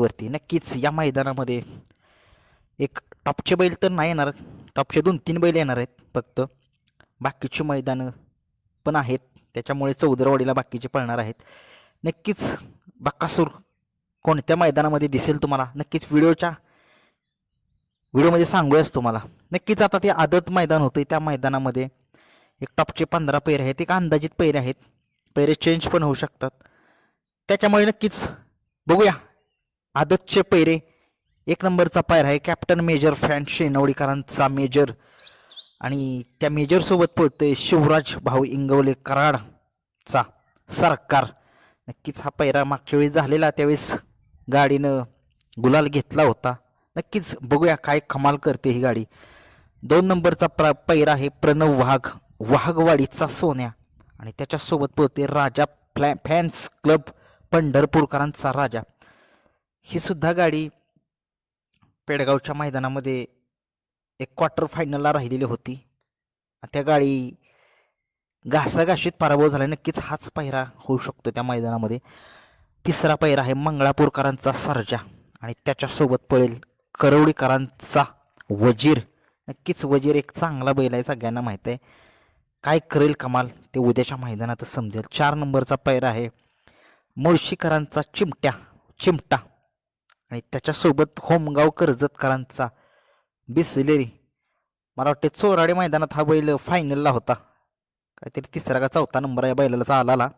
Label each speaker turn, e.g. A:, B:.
A: वरती. नक्कीच या मैदानामध्ये एक टॉपचे बैल तर नाही येणार. टॉपचे दोन तीन बैल येणार आहेत फक्त. बाकीची मैदानं पण आहेत. त्याच्यामुळे चौदरवाडीला बाकीचे पळणार आहेत. नक्कीच बक्कासूर कोणत्या मैदानामध्ये दिसेल तुम्हाला? नक्कीच व्हिडिओच्या व्हिडिओमध्ये सांगूयाच तुम्हाला. नक्कीच आता ते आदत मैदान होतं त्या मैदानामध्ये एक टॉपचे पंधरा पैर आहेत. एक अंदाजित पैरे आहेत. पैरे चेंज पण होऊ शकतात. त्याच्यामुळे नक्कीच बघूया. आदतचे पैरे. एक नंबरचा पायर आहे कॅप्टन मेजर फॅन शेनवडीकरांचा मेजर. आणि त्या मेजरसोबत पळतोय शिवराज भाऊ इंगवले कराडचा सरकार. नक्कीच हा पैरा मागच्या वेळी झालेला त्यावेळेस गाडीनं गुलाल घेतला होता. नक्कीच बघूया काय कमाल करते ही गाडी. दोन नंबरचा प्र पैरा आहे प्रणव वाघ वाघवाडीचा सोन्या. आणि त्याच्यासोबत पळते राजा फ्लॅ फॅन्स क्लब पंढरपूरकरांचा राजा. ही सुद्धा गाडी पेडगावच्या मैदानामध्ये एक क्वार्टर फायनलला राहिलेली होती. त्या गाडी घासाघाशीत पराभव झाला नक्कीच हाच पहिरा होऊ शकतो त्या मैदानामध्ये. तिसरा पहिरा आहे मंगळापूरकरांचा सरजा. आणि त्याच्यासोबत पळेल करवडीकरांचा वजीर. नक्कीच वजीर एक चांगला बैल आहे सगळ्यांना माहीत आहे. काय करेल कमाल ते उद्याच्या मैदानात समजेल. चार नंबरचा पैरा आहे मुळशीकरांचा चिमट्या. चिमटा. आणि त्याच्यासोबत होमगाव कर्जतकरांचा बिसलेरी. मला वाटते चोराडे मैदानात हा बैल फायनलला होता. काहीतरी तिसरा का चौथा नंबर या बैलाला आला.